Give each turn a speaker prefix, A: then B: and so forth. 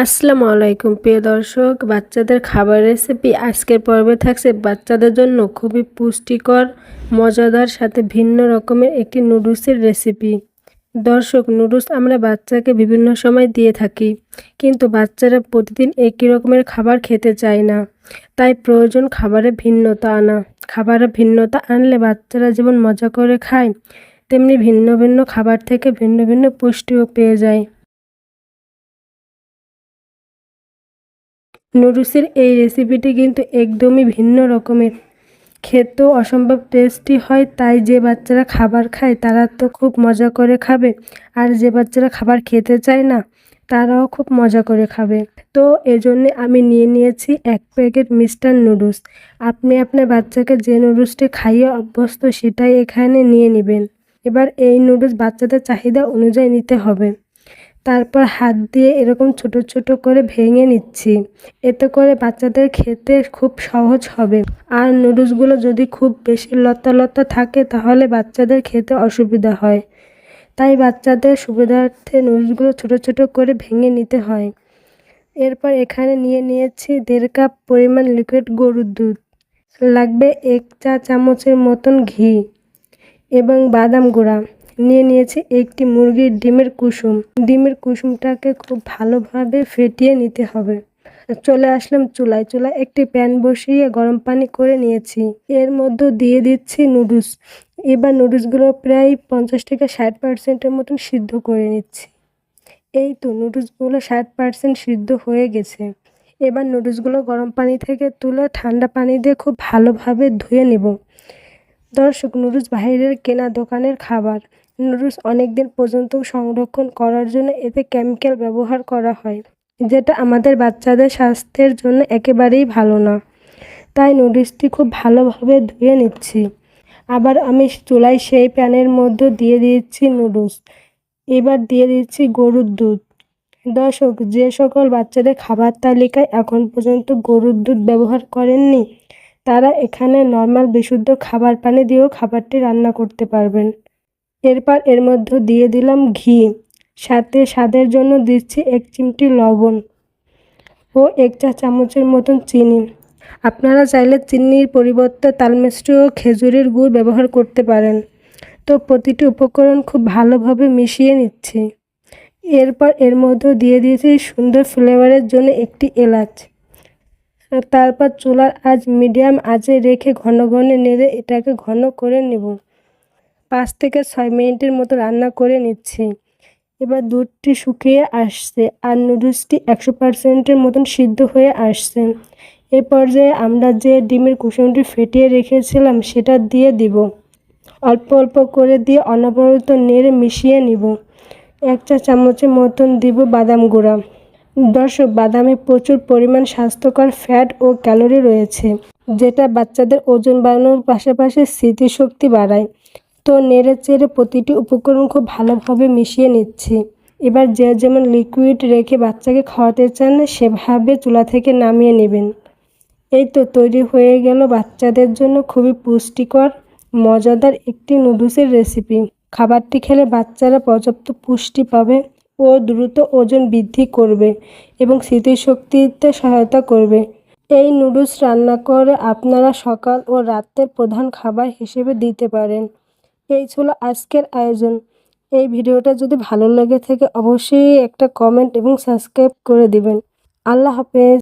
A: আসসালামু আলাইকুম, প্রিয় দর্শক। বাচ্চাদের খাবার রেসিপি আজকের পর্বে থাকছে বাচ্চাদের জন্য খুবই পুষ্টিকর, মজাদার, সাথে ভিন্ন রকমের একটি নুডলসের রেসিপি দর্শক, নুডলস আমরা বাচ্চাকে বিভিন্ন সময় দিয়ে থাকি, কিন্তু বাচ্চারা প্রতিদিন একই রকমের খাবার খেতে চায় না। তাই প্রয়োজন খাবারে ভিন্নতা আনা। খাবারে ভিন্নতা আনলে বাচ্চারা যেমন মজা করে খায়, তেমনি ভিন্ন ভিন্ন খাবার থেকে ভিন্ন ভিন্ন পুষ্টিও পেয়ে যায়। নুডলসের এই রেসিপিটি কিন্তু একদমই ভিন্ন রকমের। খেতেও অসম্ভব টেস্টি হয়, তাই যে বাচ্চারা খাবার খায়, তারা তো খুব মজা করে খাবে। আর যে বাচ্চারা খাবার খেতে চায় না, তারাও খুব মজা করে খাবে। তো এজন্যে আমি নিয়ে নিয়েছি এক প্যাকেট মিস্টার নুডলস। আপনি আপনার বাচ্চাকে যে নুডলসটি খাইয়ে অভ্যস্ত, সেটাই এখানে নিয়ে নেবেন। এবার এই নুডলস বাচ্চাদের চাহিদা অনুযায়ী নিতে হবে। তারপর হাত দিয়ে এরকম ছোট ছোট করে ভেঙে নিচ্ছি। এতে করে বাচ্চাদের খেতে খুব সহজ হবে। আর নুডলসগুলো যদি খুব বেশি লতা লতা থাকে, তাহলে বাচ্চাদের খেতে অসুবিধা হয়। তাই বাচ্চাদের সুবিধার্থে নুডলসগুলো ছোট ছোট করে ভেঙে নিতে হয়। এরপর এখানে নিয়ে নিয়েছি দেড় কাপ পরিমাণ লিকুইড গরুর দুধ। লাগবে এক চা চামচের মতন ঘি এবং বাদাম গুঁড়া। নিয়ে নিয়েছি একটি মুরগির ডিমের কুসুম। ডিমের কুসুমটাকে খুব ভালোভাবে ফেটিয়ে নিতে হবে। চলে আসলাম চুলায়। চুলায় একটি প্যান বসিয়ে গরম পানি করে নিয়েছি। এর মধ্যে দিয়ে দিচ্ছি নুডলস। এবার নুডলসগুলো প্রায় পঞ্চাশ থেকে ষাট পার্সেন্টের মতন সিদ্ধ করে নিচ্ছি। এই তো নুডলসগুলো ষাট পার্সেন্ট সিদ্ধ হয়ে গেছে। এবার নুডলসগুলো গরম পানি থেকে তুলে ঠান্ডা পানি দিয়ে খুব ভালোভাবে ধুয়ে নেব। দর্শক, নুডলস বাইরের কেনা দোকানের খাবার। নুডলস অনেক দিন পর্যন্ত সংরক্ষণ করার জন্য এতে কেমিক্যাল ব্যবহার করা হয়, যেটা আমাদের বাচ্চাদের স্বাস্থ্যের জন্য একেবারেই ভালো না। তাই নুডলসটি খুব ভালোভাবে ধুয়ে নিচ্ছি। আবার আমি চুলায় সেই প্যানের মধ্যে দিয়ে দিচ্ছি নুডলস। এবার দিয়ে দিচ্ছি গরুর দুধ। দর্শক, যে সকল বাচ্চাদের খাবার তালিকায় এখন পর্যন্ত গরুর দুধ ব্যবহার করেননি, তারা এখানে নর্মাল বিশুদ্ধ খাবার পানি দিয়েও খাবারটি রান্না করতে পারবেন। এরপর এর মধ্যে দিয়ে দিলাম ঘি। সাথে স্বাদের জন্য দিচ্ছি এক চিমটি লবণ ও এক চা চামচের মতন চিনি। আপনারা চাইলে চিনির পরিবর্তে তালমিষ্টি ও খেজুরের গুড় ব্যবহার করতে পারেন। তো প্রতিটি উপকরণ খুব ভালোভাবে মিশিয়ে নিচ্ছি। এরপর এর মধ্যে দিয়ে দিয়েছি সুন্দর ফ্লেভারের জন্য একটি এলাচ। তারপর চুলার আজ মিডিয়াম আঁচে রেখে ঘন ঘন নেড়ে এটাকে ঘন করে নেব। পাঁচ থেকে ছয় মিনিটের মতো রান্না করে নিচ্ছি। এবার দুধটি শুকিয়ে আসছে আর নুডলসটি একশো পার্সেন্টের মতন সিদ্ধ হয়ে আসছে। এ পর্যায়ে আমরা যে ডিমের কুসুমটি ফেটিয়ে রেখেছিলাম সেটা দিয়ে দিব। অল্প অল্প করে দিয়ে অনবরত নেড়ে মিশিয়ে নিব। এক চা চামচের মতন দিব বাদাম গুঁড়া। দর্শক, বাদামে প্রচুর পরিমাণ স্বাস্থ্যকর ফ্যাট ও ক্যালোরি রয়েছে, যেটা বাচ্চাদের ওজন বাড়ানোর পাশাপাশি স্মৃতিশক্তি বাড়ায়। তো নেড়ে চেড়ে প্রতিটি উপকরণ খুব ভালোভাবে মিশিয়ে নিচ্ছি। এবার যে যেমন লিকুইড রেখে বাচ্চাকে খাওয়াতে চান, সেভাবে চুলা থেকে নামিয়ে নেবেন। এই তো তৈরি হয়ে গেল বাচ্চাদের জন্য খুবই পুষ্টিকর, মজাদার একটি নুডলসের রেসিপি খাবারটি খেলে বাচ্চারা পর্যাপ্ত পুষ্টি পাবে ও দ্রুত ওজন বৃদ্ধি করবে এবং স্মৃতিশক্তিতে সহায়তা করবে। এই নুডলস রান্না করে আপনারা সকাল ও রাতের প্রধান খাবার হিসেবে দিতে পারেন। এই ছিল আজকের আয়োজন। এই ভিডিওটা যদি ভালো লেগে থাকে, অবশ্যই একটা কমেন্ট এবং সাবস্ক্রাইব করে দিবেন। আল্লাহ হাফেজ।